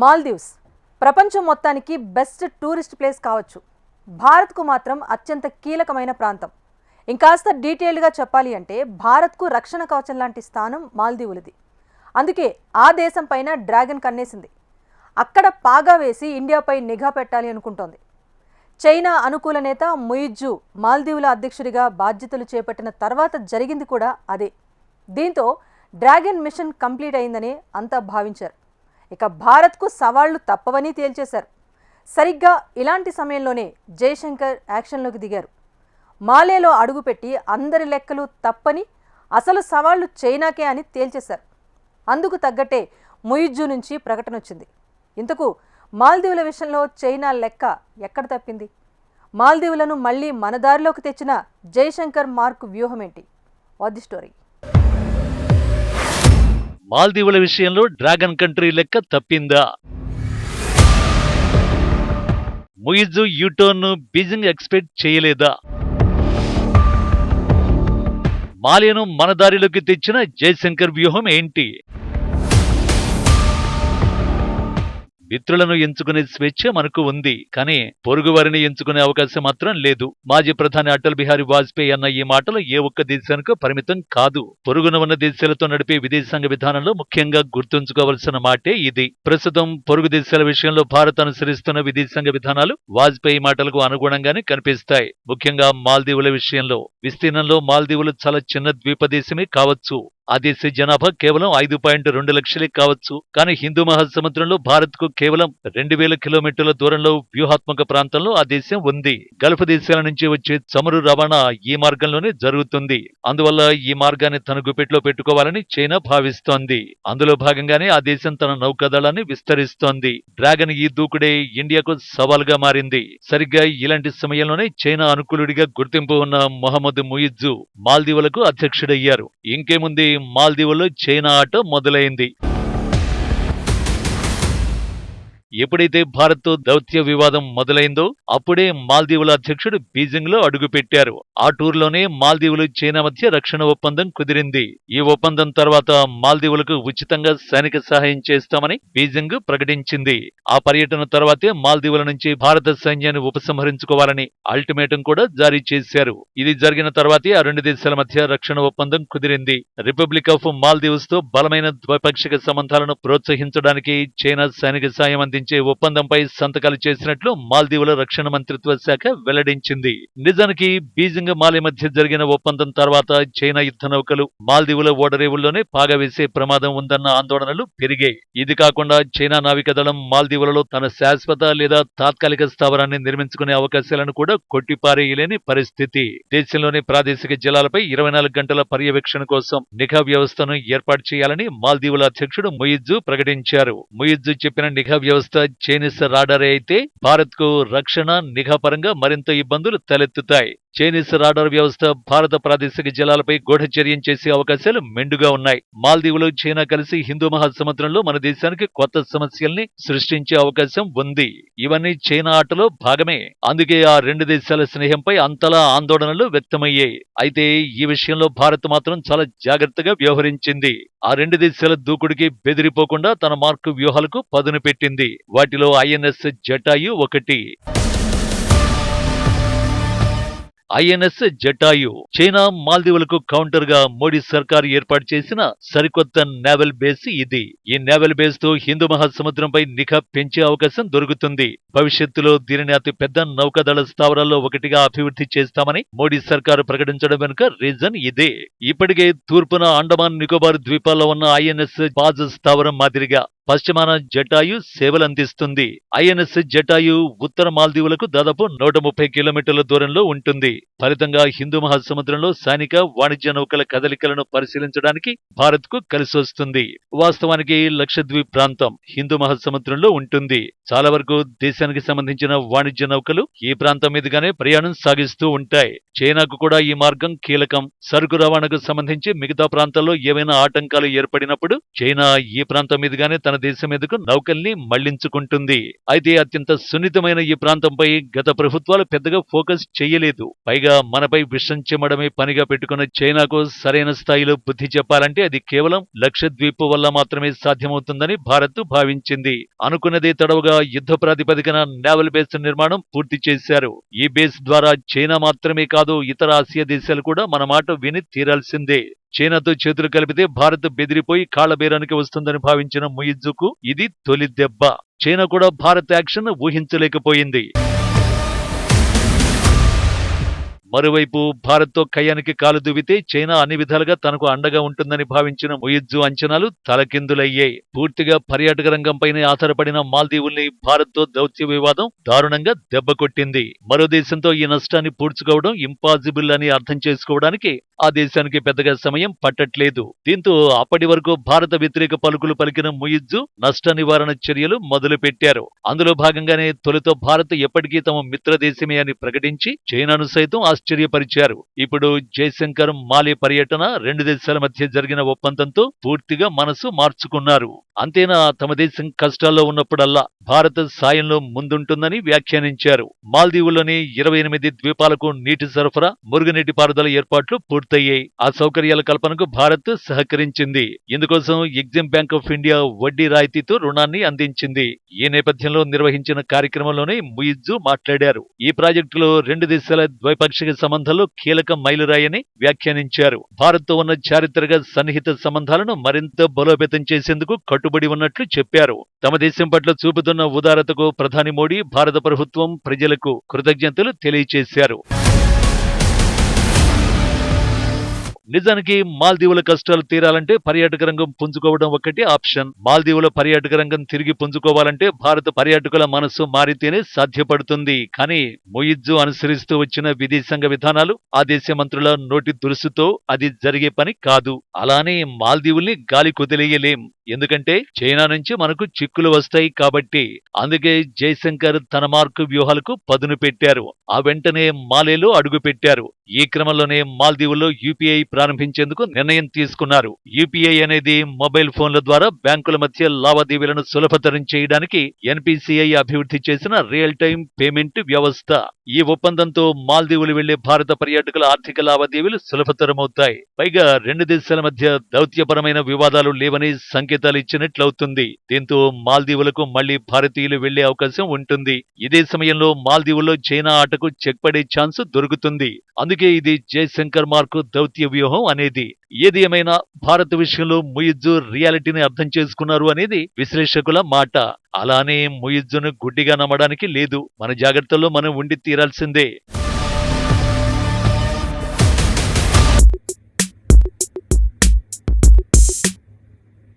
మాల్దీవ్స్. ప్రపంచం మొత్తానికి best tourist place కావచ్చు. భారత్కు మాత్రం అత్యంత కీలకమైన ప్రాంతం. ఇంకాస్త డీటెయిల్డ్గా చెప్పాలి అంటే భారత్కు రక్షణ కవచం లాంటి స్థానం మాల్దీవులది. అందుకే ఆ దేశం పైన డ్రాగన్ కన్నేసింది. అక్కడ పాగా వేసి ఇండియాపై నిఘా పెట్టాలి అనుకుంటోంది. చైనా అనుకూల నేత ముయిజ్జు మాల్దీవుల అధ్యక్షుడిగా బాధ్యతలు చేపట్టిన తర్వాత జరిగింది కూడా అదే. దీంతో డ్రాగన్ మిషన్ కంప్లీట్ అయిందని అంతా భావించారు. ఇక భారత్కు సవాళ్ళు తప్పవని తేల్చేశారు. సరిగ్గా ఇలాంటి సమయంలోనే జయశంకర్ యాక్షన్లోకి దిగారు. మాలేలో అడుగుపెట్టి అందరి లెక్కలు తప్పని అసలు సవాళ్ళు చైనాకే అని తేల్చేశారు. అందుకు తగ్గట్టే ముయిజ్జు నుంచి ప్రకటన వచ్చింది. ఇంతకు మాల్దీవుల విషయంలో చైనా లెక్క ఎక్కడ తప్పింది? మాల్దీవులను మళ్ళీ మన దారిలోకి తెచ్చిన జయశంకర్ మార్క్ వ్యూహం ఏంటి వాట్ ది స్టోరీ. మాల్దీవుల విషయంలో డ్రాగన్ కంట్రీ లెక్క తప్పిందా? Muizzu U turn Beijing expect చేయలేదా? మాలియాను మన దారిలోకి తెచ్చిన జయశంకర్ వ్యూహం ఏంటి? మిత్రులను ఎంచుకునే స్వేచ్ఛ మనకు ఉంది కానీ పొరుగువారిని ఎంచుకునే అవకాశం మాత్రం లేదు. మాజీ ప్రధాని అటల్ బిహారీ వాజ్పేయి అన్న ఈ మాటలు ఏ ఒక్క దేశానికి పరిమితం కాదు. పొరుగున ఉన్న దేశాలతో నడిపే విదేశాంగ విధానంలో ముఖ్యంగా గుర్తుంచుకోవలసిన మాటే ఇది. ప్రస్తుతం పొరుగు దేశాల విషయంలో భారత్ అనుసరిస్తున్న విదేశాంగ విధానాలు వాజ్పేయి మాటలకు అనుగుణంగానే కనిపిస్తాయి. ముఖ్యంగా మాల్దీవుల విషయంలో. విస్తీర్ణంలో మాల్దీవులు చాలా చిన్న ద్వీపదేశమే కావచ్చు. ఆ దేశ జనాభా కేవలం ఐదు పాయింట్ రెండు లక్షలే కావచ్చు. కానీ హిందూ మహాసముద్రంలో భారత్కు కేవలం రెండు వేల కిలోమీటర్ల దూరంలో వ్యూహాత్మక ప్రాంతంలో ఆ దేశం ఉంది. గల్ఫ్ దేశాల నుంచి వచ్చే చమురు రవాణా ఈ మార్గంలోనే జరుగుతుంది. అందువల్ల ఈ మార్గాన్ని తన గుప్పెట్లో పెట్టుకోవాలని చైనా భావిస్తోంది. అందులో భాగంగానే ఆ దేశం తన నౌకాదళాన్ని విస్తరిస్తోంది. డ్రాగన్ ఈ దూకుడే ఇండియాకు సవాల్గా మారింది. సరిగ్గా ఇలాంటి సమయంలోనే చైనా అనుకూలుడిగా గుర్తింపు ఉన్న మొహమ్మద్ ముయిజ్జు మాల్దీవులకు అధ్యక్షుడయ్యారు. ఇంకేముంది? మాల్దీవులు చైనా ఆట మొదలైంది. ఎప్పుడైతే భారత్తో దౌత్య వివాదం మొదలైందో అప్పుడే మాల్దీవుల అధ్యక్షుడు బీజింగ్లో అడుగుపెట్టారు. ఆ టూర్లోనే మాల్దీవులు చైనా మధ్య రక్షణ ఒప్పందం కుదిరింది. ఈ ఒప్పందం తర్వాత మాల్దీవులకు ఉచితంగా సైనిక సహాయం చేస్తామని బీజింగ్ ప్రకటించింది. ఆ పర్యటన తర్వాతే మాల్దీవుల నుంచి భారత సైన్యాన్ని ఉపసంహరించుకోవాలని అల్టిమేటం కూడా జారీ చేశారు. ఇది జరిగిన తర్వాతే ఆ రెండు దేశాల మధ్య రక్షణ ఒప్పందం కుదిరింది. రిపబ్లిక్ ఆఫ్ మాల్దీవ్స్తో బలమైన ద్వైపాక్షిక సంబంధాలను ప్రోత్సహించడానికి చైనా సైనిక సాయం అందించే ఒప్పందంపై సంతకాలు చేసినట్లు మాల్దీవుల రక్షణ మంత్రిత్వ శాఖ వెల్లడించింది. నిజానికి బీజింగ్ మాలే మధ్య జరిగిన ఒప్పందం తర్వాత చైనా యుద్ధ నౌకలు మాల్దీవుల ఓడరేవుల్లోనే పాగవేసే ప్రమాదం ఉందన్న ఆందోళనలు పెరిగాయి. ఇది కాకుండా చైనా నావికాదళం మాల్దీవులలో తన శాశ్వత లేదా తాత్కాలిక స్థావరాన్ని నిర్మించుకునే అవకాశాలను కూడా కొట్టిపారేయలేని పరిస్థితి. దేశంలోని ప్రాదేశిక జలాలపై ఇరవై నాలుగు గంటల పర్యవేక్షణ కోసం నిఘా వ్యవస్థను ఏర్పాటు చేయాలని మాల్దీవుల అధ్యక్షుడు ముయిజ్జు ప్రకటించారు. ముయిజ్జు చెప్పిన నిఘా వ్యవస్థ చైనీస్ రాడరే అయితే భారత్కు రక్షణ నిఘా పరంగా మరింత ఇబ్బందులు తలెత్తుతాయి. చైనీస్ రాడార్ వ్యవస్థ భారత ప్రాదేశిక జలాలపై గూఢచర్యం చేసే అవకాశాలు మెండుగా ఉన్నాయి. మాల్దీవులు చైనా కలిసి హిందూ మహాసముద్రంలో మన దేశానికి కొత్త సమస్యల్ని సృష్టించే అవకాశం ఉంది. ఇవన్నీ చైనా ఆటలో భాగమే. అందుకే ఆ రెండు దేశాల స్నేహంపై అంతలా ఆందోళనలు వ్యక్తమయ్యాయి. అయితే ఈ విషయంలో భారత్ మాత్రం చాలా జాగ్రత్తగా వ్యవహరించింది. ఆ రెండు దేశాల దూకుడికి బెదిరిపోకుండా తన మార్కు వ్యూహాలకు పదును పెట్టింది. వాటిలో ఐఎన్ఎస్ జటాయు ఒకటి. ఐఎన్ఎస్ జటాయు చైనా మాల్దీవులకు కౌంటర్గా మోడీ సర్కార్ ఏర్పాటు చేసిన సరికొత్త నేవల్ బేస్ ఇది. ఈ నేవల్ బేస్తో హిందూ మహాసముద్రంపై నిఘా పెంచే అవకాశం దొరుకుతుంది. భవిష్యత్తులో దీనిని అతి పెద్ద నౌకాదళ స్థావరాల్లో ఒకటిగా అభివృద్ధి చేస్తామని మోడీ సర్కారు ప్రకటించడం వెనుక రీజన్ ఇదే. ఇప్పటికే తూర్పున అండమాన్ నికోబార్ ద్వీపాల్లో ఉన్న ఐఎన్ఎస్ బాజ్ స్థావరం మాదిరిగా పశ్చిమాన జటాయు సేవలందిస్తుంది. ఐఎన్ఎస్ జటాయు ఉత్తర మాల్దీవులకు దాదాపు నూట ముప్పై కిలోమీటర్ల దూరంలో ఉంటుంది. ఫలితంగా హిందూ మహాసముద్రంలో సైనిక వాణిజ్య నౌకల కదలికలను పరిశీలించడానికి భారత్కు కలిసొస్తుంది. వాస్తవానికి లక్షద్వీప్ ప్రాంతం హిందూ మహాసముద్రంలో ఉంటుంది. చాలా వరకు దేశానికి సంబంధించిన వాణిజ్య నౌకలు ఈ ప్రాంతం మీదుగానే ప్రయాణం సాగిస్తూ ఉంటాయి. చైనాకు కూడా ఈ మార్గం కీలకం. సరుకు రవాణాకు సంబంధించి మిగతా ప్రాంతాల్లో ఏవైనా ఆటంకాలు ఏర్పడినప్పుడు చైనా ఈ ప్రాంతం మీదుగానే తన మన దేశం మీదకు నౌకల్ని మళ్ళించుకుంటుంది. అయితే అత్యంత సున్నితమైన ఈ ప్రాంతంపై గత ప్రభుత్వాలు పెద్దగా ఫోకస్ చేయలేదు. పైగా మనపై విషం చెమ్మడమే పనిగా పెట్టుకున్న చైనాకు సరైన స్థాయిలో బుద్ధి చెప్పాలంటే అది కేవలం లక్షద్వీప్ వల్ల మాత్రమే సాధ్యమవుతుందని భారత్ భావించింది. అనుకున్నదే తడవుగా యుద్ధ ప్రాతిపదికన నేవల్ బేస్ నిర్మాణం పూర్తి చేశారు. ఈ బేస్ ద్వారా చైనా మాత్రమే కాదు ఇతర ఆసియా దేశాలు కూడా మన మాట విని తీరాల్సిందే. చైనాతో చేతులు కలిపితే భారత్ బెదిరిపోయి కాళ్ళబేరానికి వస్తుందని భావించిన ముయిజుకు ఇది తొలి దెబ్బ. చైనా కూడా భారత్ యాక్షన్ ఊహించలేకపోయింది. మరోవైపు భారత్తో కయ్యానికి కాలు దువ్వితే చైనా అన్ని విధాలుగా తనకు అండగా ఉంటుందని భావించిన ముయిజ్జు అంచనాలు తలకిందులయ్యాయి. పూర్తిగా పర్యాటక రంగంపైనే ఆధారపడిన మాల్దీవుల్ని భారత్తో దౌత్య వివాదం దారుణంగా దెబ్బకొట్టింది మరో దేశంతో ఈ నష్టాన్ని పూడ్చుకోవడం ఇంపాసిబుల్ అని అర్థం చేసుకోవడానికి ఆ దేశానికి పెద్దగా సమయం పట్టట్లేదు. దీంతో అప్పటి వరకు భారత వ్యతిరేక పలుకులు పలికిన ముయిజ్జు నష్ట నివారణ చర్యలు మొదలుపెట్టారు. అందులో భాగంగానే తొలుత భారత్ ఎప్పటికీ తమ మిత్ర దేశమే అని ప్రకటించి చైనాను సైతం ఆశ్చర్యపరిచారు. ఇప్పుడు జయశంకర్ మాలే పర్యటన రెండు దేశాల మధ్య జరిగిన ఒప్పందంతో పూర్తిగా మనసు మార్చుకున్నారు. అంతేనా? తమ దేశం కష్టాల్లో ఉన్నప్పుడల్లా భారత్ సాయంలో ముందుంటుందని వ్యాఖ్యానించారు. మాల్దీవుల్లోని ఇరవై ఎనిమిది ద్వీపాలకు నీటి సరఫరా మురుగునీటి పారుదల ఏర్పాట్లు పూర్తయ్యాయి. ఆ సౌకర్యాల కల్పనకు భారత్ సహకరించింది. ఇందుకోసం ఎగ్జిమ్ బ్యాంక్ ఆఫ్ ఇండియా వడ్డీ రాయితీతో రుణాన్ని అందించింది. ఈ నేపథ్యంలో నిర్వహించిన కార్యక్రమంలోనే ముయిజ్జు మాట్లాడారు. ఈ ప్రాజెక్టులో రెండు దేశాల ద్వైపాక్షిక సంబంధాల్లో కీలక మైలురాయని వ్యాఖ్యానించారు. భారత్తో ఉన్న చారిత్రక సన్నిహిత సంబంధాలను మరింత బలోపేతం చేసేందుకు కట్టుబడి ఉన్నట్లు చెప్పారు. తమ దేశం పట్ల చూపుతున్న ఉదారతకు ప్రధాని మోడీ భారత ప్రభుత్వం ప్రజలకు కృతజ్ఞతలు తెలియజేశారు నిజానికి మాల్దీవుల కష్టాలు తీరాలంటే పర్యాటక రంగం పుంజుకోవడం ఒకటి ఆప్షన్. మాల్దీవుల పర్యాటక రంగం తిరిగి పుంజుకోవాలంటే భారత పర్యాటకుల మనస్సు మారితేనే సాధ్యపడుతుంది. కానీ మొయిజ్జు అనుసరిస్తూ వచ్చిన విదేశాంగ విధానాలు ఆ దేశ మంత్రుల నోటి దురుసుతో అది జరిగే పని కాదు. అలానే మాల్దీవుల్ని గాలి కుదిలేయలేం. ఎందుకంటే చైనా నుంచి మనకు చిక్కులు వస్తాయి కాబట్టి అందుకే జయశంకర్ తన మార్కు వ్యూహాలకు పదును పెట్టారు. ఆ వెంటనే మాలేలో అడుగు పెట్టారు. ఈ క్రమంలోనే మాల్దీవుల్లో యూపీఐ ప్రారంభించేందుకు నిర్ణయం తీసుకున్నారు. యూపీఐ అనేది మొబైల్ ఫోన్ల ద్వారా బ్యాంకుల మధ్య లావాదేవీలను సులభతరం చేయడానికి ఎన్పిసిఐ అభివృద్ధి చేసిన రియల్ టైం పేమెంట్ వ్యవస్థ. ఈ ఒప్పందంతో మాల్దీవులు వెళ్ళే భారత పర్యాటకుల ఆర్థిక లావాదేవీలు సులభతరమవుతాయి. పైగా రెండు దేశాల మధ్య దౌత్యపరమైన వివాదాలు లేవని సంకేతాలు ఇచ్చినట్లవుతుంది. దీంతో మాల్దీవులకు మళ్ళీ భారతీయులు వెళ్ళే అవకాశం ఉంటుంది. ఇదే సమయంలో మాల్దీవుల్లో చైనా ఆటకు చెక్ పడే ఛాన్స్ దొరుకుతుంది. అందుకే ఇది జయశంకర్ మార్కు దౌత్య వ్యూహం అనేది. ఏది ఏమైనా భారత్ విషయంలో ముయిజ్జు రియాలిటీని అర్థం చేసుకున్నారు అనేది విశ్లేషకుల మాట. అలానే ముయిజ్జును గుడ్డిగా నమ్మడానికి లేదు. మన జాగ్రత్తల్లో మనం ఉండి తీరాల్సిందే.